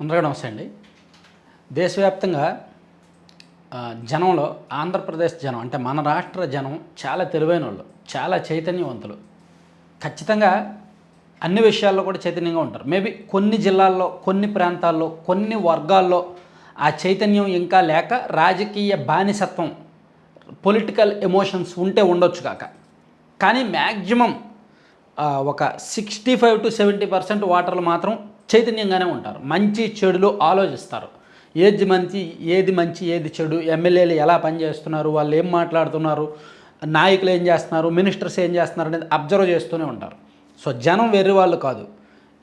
అందరికీ నమస్తే అండి. దేశవ్యాప్తంగా జనంలో ఆంధ్రప్రదేశ్ జనం అంటే మన రాష్ట్ర జనం చాలా తెలివైన వాళ్ళు చాలా చైతన్యవంతులు. ఖచ్చితంగా అన్ని విషయాల్లో కూడా చైతన్యంగా ఉంటారు. మేబీ కొన్ని జిల్లాల్లో కొన్ని ప్రాంతాల్లో కొన్ని వర్గాల్లో ఆ చైతన్యం ఇంకా లేక రాజకీయ బానిసత్వం పొలిటికల్ ఎమోషన్స్ ఉంటే ఉండొచ్చు కాక. కానీ మ్యాక్సిమం ఒక sixty five to seventy percent వాటర్లు మాత్రం చైతన్యంగానే ఉంటారు. మంచి చెడులు ఆలోచిస్తారు. ఏది మంచి ఏది మంచి ఏది చెడు ఎమ్మెల్యేలు ఎలా పనిచేస్తున్నారు వాళ్ళు ఏం మాట్లాడుతున్నారు నాయకులు ఏం చేస్తున్నారు మినిస్టర్స్ ఏం చేస్తున్నారు అనేది అబ్జర్వ్ చేస్తూనే ఉంటారు. సో జనం వెర్రి వాళ్ళు కాదు.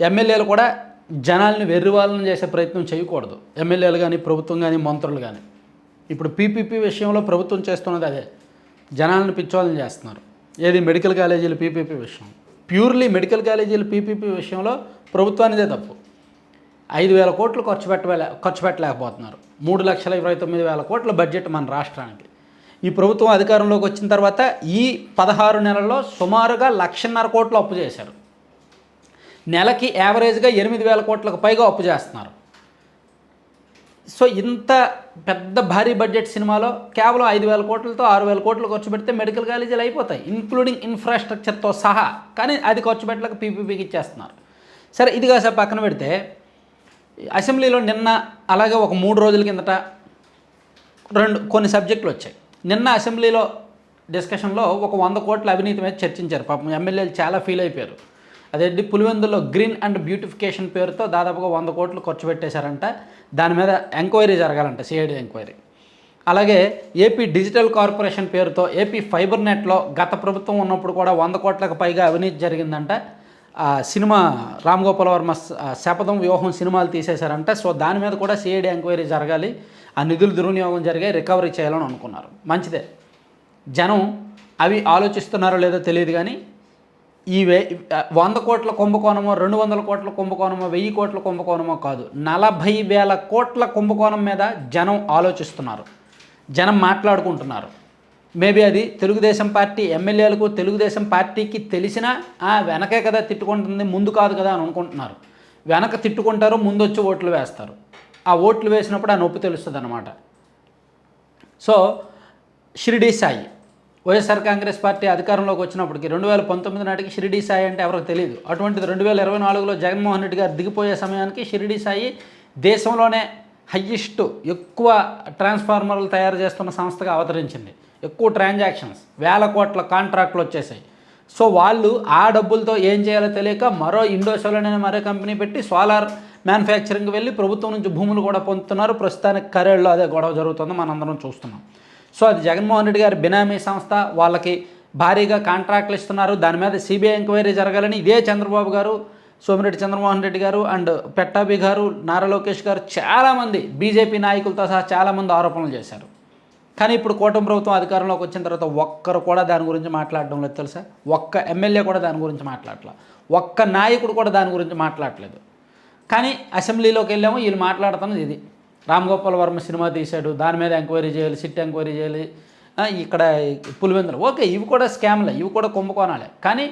ఎమ్మెల్యేలు కూడా జనాల్ని వెర్రి వాళ్ళని చేసే ప్రయత్నం చేయకూడదు. ఎమ్మెల్యేలు కానీ ప్రభుత్వం కానీ మంత్రులు కానీ ఇప్పుడు పీపీపీ విషయంలో ప్రభుత్వం చేస్తున్నది అదే. జనాలను పిచ్చోళ్ళని చేస్తున్నారు. ఏది మెడికల్ కాలేజీలు పీపీపీ విషయం. ప్యూర్లీ మెడికల్ కాలేజీలు పీపీపీ విషయంలో ప్రభుత్వానిదే తప్పు. ఐదు వేల కోట్లు ఖర్చు పెట్టలే ఖర్చు పెట్టలేకపోతున్నారు. మూడు లక్షల ఇరవై తొమ్మిది వేల కోట్ల బడ్జెట్ మన రాష్ట్రానికి. ఈ ప్రభుత్వం అధికారంలోకి వచ్చిన తర్వాత ఈ పదహారు నెలల్లో సుమారుగా లక్షన్నర కోట్లు అప్పు చేశారు. నెలకి యావరేజ్గా ఎనిమిది వేల కోట్లకు పైగా అప్పు చేస్తున్నారు. సో ఇంత పెద్ద భారీ బడ్జెట్ సినిమాలో కేవలం ఐదు వేల కోట్లతో ఆరు వేల కోట్లు ఖర్చు పెడితే మెడికల్ కాలేజీలు అయిపోతాయి ఇంక్లూడింగ్ ఇన్ఫ్రాస్ట్రక్చర్తో సహా. కానీ అది ఖర్చు పెట్టలేక పీపీపీకి ఇచ్చేస్తున్నారు. సరే ఇది కాసేపు పక్కన పెడితే అసెంబ్లీలో నిన్న అలాగే ఒక మూడు రోజుల కిందట రెండు కొన్ని సబ్జెక్టులు వచ్చాయి. నిన్న అసెంబ్లీలో డిస్కషన్లో ఒక వంద కోట్ల అవినీతి మీద చర్చించారు. పాపం ఎమ్మెల్యేలు చాలా ఫీల్ అయిపోయారు. అదేంటి? పులివెందులో గ్రీన్ అండ్ బ్యూటిఫికేషన్ పేరుతో దాదాపుగా వంద కోట్లు ఖర్చు పెట్టేశారంట. దాని మీద ఎంక్వైరీ జరగాలంట సిఐడి ఎంక్వైరీ. అలాగే ఏపీ డిజిటల్ కార్పొరేషన్ పేరుతో ఏపీ ఫైబర్ నెట్లో గత ప్రభుత్వం ఉన్నప్పుడు కూడా వంద కోట్లకు పైగా అవినీతి జరిగిందంట. సినిమా రామ్ గోపాల్ వర్మ శపథం వ్యూహం సినిమాలు తీసేశారంట. సో దాని మీద కూడా సిఐడి ఎంక్వైరీ జరగాలి. ఆ నిధులు దుర్వినియోగం జరిగాయి. రికవరీ చేయాలని అనుకున్నారు. మంచిదే. జనం అవి ఆలోచిస్తున్నారో లేదో తెలియదు కానీ ఈ వే వంద కోట్ల కుంభకోణమో రెండు వందల కోట్ల కుంభకోణమో వెయ్యి కోట్ల కుంభకోణమో కాదు. నలభై వేల కోట్ల కుంభకోణం మీద జనం ఆలోచిస్తున్నారు. జనం మాట్లాడుకుంటున్నారు. మేబీ అది తెలుగుదేశం పార్టీ ఎమ్మెల్యేలకు తెలుగుదేశం పార్టీకి తెలిసినా ఆ వెనకే కదా తిట్టుకుంటుంది ముందు కాదు కదా అని అనుకుంటున్నారు. వెనక తిట్టుకుంటారు ముందు వచ్చి ఓట్లు వేస్తారు. ఆ ఓట్లు వేసినప్పుడు ఆ నొప్పి తెలుస్తుంది అనమాట so Shiridi Sai YSR Congress party అధికారంలోకి వచ్చినప్పటికి రెండు వేల పంతొమ్మిది నాటికి షిరిడి సాయి అంటే ఎవరికి తెలియదు అటువంటిది రెండు వేల ఇరవై నాలుగులో జగన్మోహన్ రెడ్డి గారు దిగిపోయే సమయానికి షిరిడి సాయి దేశంలోనే హయ్యెస్ట్ ఎక్కువ ట్రాన్స్ఫార్మర్లు తయారు చేస్తున్న సంస్థగా అవతరించింది. ఎక్కువ ట్రాన్సాక్షన్స్ వేల కోట్ల కాంట్రాక్ట్లు వచ్చేసాయి. సో వాళ్ళు ఆ డబ్బులతో ఏం చేయాలో తెలియక మరో ఇండోసోలన్ అనే మరో కంపెనీ పెట్టి సోలార్ మ్యానుఫ్యాక్చరింగ్ వెళ్ళి ప్రభుత్వం నుంచి భూములు కూడా పొందుతున్నారు. ప్రస్తుతానికి కరేళ్ళలో అదే గొడవ జరుగుతుంది. మనందరం చూస్తున్నాం. సో అది జగన్మోహన్ రెడ్డి గారి బినామీ సంస్థ. వాళ్ళకి భారీగా కాంట్రాక్ట్లు ఇస్తున్నారు. దాని మీద సిబిఐ ఎంక్వైరీ జరగాలని ఇదే చంద్రబాబు గారు సోమిరెడ్డి చంద్రమోహన్ రెడ్డి గారు అండ్ పెట్టాబి గారు నారా లోకేష్ గారు చాలామంది బీజేపీ నాయకులతో సహా చాలామంది ఆరోపణలు చేశారు. కానీ ఇప్పుడు కూటమి ప్రభుత్వం అధికారంలోకి వచ్చిన తర్వాత ఒక్కరు కూడా దాని గురించి మాట్లాడడం లేదు తెలుసా? ఒక్క ఎమ్మెల్యే కూడా దాని గురించి మాట్లాడలే. ఒక్క నాయకుడు కూడా దాని గురించి మాట్లాడట్లేదు కానీ అసెంబ్లీలోకి వెళ్ళాము వీళ్ళు మాట్లాడుతున్నది ఇది. రామ్ గోపాల్ వర్మ సినిమా తీశాడు దాని మీద ఎంక్వైరీ చేయాలి సిట్ ఎంక్వైరీ చేయాలి. ఇక్కడ పులివెందులు. ఓకే ఇవి కూడా స్కామ్లే ఇవి కూడా కుంభకోణాలే. కానీ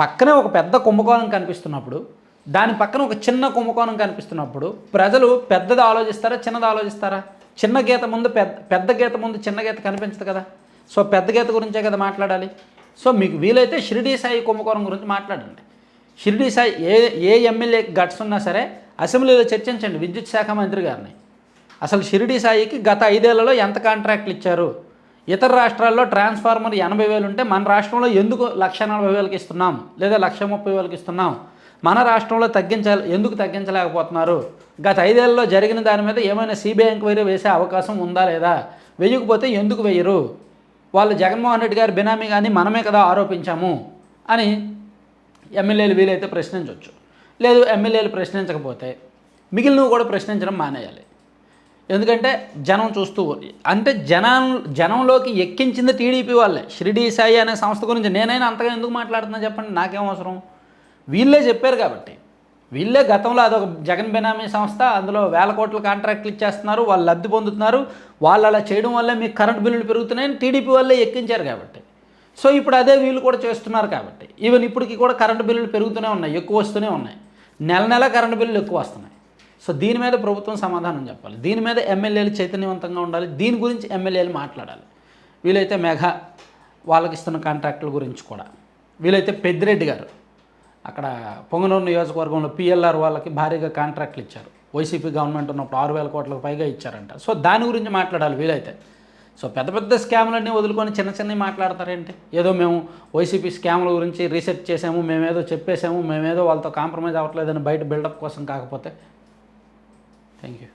పక్కనే ఒక పెద్ద కుంభకోణం కనిపిస్తున్నప్పుడు దాని పక్కన ఒక చిన్న కుంభకోణం కనిపిస్తున్నప్పుడు ప్రజలు పెద్దది ఆలోచిస్తారా చిన్నది ఆలోచిస్తారా? చిన్న గీత ముందు పెద్ద పెద్ద గీత ముందు చిన్న గీత కనిపించదు కదా. సో పెద్ద గీత గురించే కదా మాట్లాడాలి. సో మీకు వీలైతే షిరిడి సాయి కుంభకోణం గురించి మాట్లాడండి. షిరిడి సాయి ఏ ఏ ఎమ్మెల్యే గట్స్ ఉన్నా సరే అసెంబ్లీలో చర్చించండి విద్యుత్ శాఖ మంత్రి గారిని. అసలు షిరిడీ సాయికి గత ఐదేళ్ళలో ఎంత కాంట్రాక్ట్లు ఇచ్చారు? ఇతర రాష్ట్రాల్లో ట్రాన్స్ఫార్మర్ ఎనభై వేలు ఉంటే మన రాష్ట్రంలో ఎందుకు లక్ష నలభై వేలకి ఇస్తున్నాం? లేదా లక్ష ముప్పై వేలకి ఇస్తున్నాం? మన రాష్ట్రంలో తగ్గించాలి ఎందుకు తగ్గించలేకపోతున్నారు? గత ఐదేళ్ళలో జరిగిన దాని మీద ఏమైనా సిబిఐ ఎంక్వైరీ వేసే అవకాశం ఉందా లేదా? వేయకపోతే ఎందుకు వేయరు? వాళ్ళు జగన్మోహన్ రెడ్డి గారి బినామీ కానీ మనమే కదా ఆరోపించాము అని ఎమ్మెల్యేలు వీలైతే ప్రశ్నించవచ్చు లేదు ఎమ్మెల్యేలు ప్రశ్నించకపోతే మిగిలినవి కూడా ప్రశ్నించడం మానేయాలి. ఎందుకంటే జనం చూస్తూ అంటే జనం జనంలోకి ఎక్కించింది టీడీపీ వాళ్ళే. షిరిడి సాయి అనే సంస్థ గురించి నేనైనా అంతగా ఎందుకు మాట్లాడుతున్నా చెప్పండి? నాకేం అవసరం? వీళ్ళే చెప్పారు కాబట్టి. వీళ్ళే గతంలో అదొక జగన్ బెనామీ సంస్థ అందులో వేల కోట్ల కాంట్రాక్ట్లు ఇచ్చేస్తున్నారు వాళ్ళు లబ్ధి పొందుతున్నారు వాళ్ళు అలా చేయడం వల్లే మీకు కరెంట్ బిల్లులు పెరుగుతున్నాయని టీడీపీ వాళ్ళే ఎక్కించారు కాబట్టి. సో ఇప్పుడు అదే వీళ్ళు కూడా చేస్తున్నారు కాబట్టి. ఈవెన్ ఇప్పటికి కూడా కరెంటు బిల్లులు పెరుగుతూనే ఉన్నాయి ఎక్కువ వస్తూనే ఉన్నాయి. నెల నెల కరెంటు బిల్లులు ఎక్కువ వస్తున్నాయి. సో దీని మీద ప్రభుత్వం సమాధానం చెప్పాలి. దీని మీద ఎమ్మెల్యేలు చైతన్యవంతంగా ఉండాలి. దీని గురించి ఎమ్మెల్యేలు మాట్లాడాలి. వీలైతే మెగా వాళ్ళకి ఇస్తున్న కాంట్రాక్టుల గురించి కూడా. వీలైతే పెద్దిరెడ్డి గారు. అక్కడ పొంగనూరు నియోజకవర్గంలో పిఎల్ఆర్ వాళ్ళకి భారీగా కాంట్రాక్ట్లు ఇచ్చారు. వైసీపీ గవర్నమెంట్ ఉన్నప్పుడు ఆరు వేల కోట్లకు పైగా ఇచ్చారంట. సో దాని గురించి మాట్లాడాలి వీలైతే. సో పెద్ద పెద్ద స్కాములన్నీ వదులుకొని చిన్న చిన్నవి మాట్లాడతారేంటి? ఏదో మేము వైసీపీ స్కాముల గురించి రీసెర్చ్ చేసాము మేమేదో చెప్పేసాము మేమేదో వాళ్ళతో కాంప్రమైజ్ అవ్వట్లేదని బయట బిల్డప్ కోసం కాకపోతే. Thank you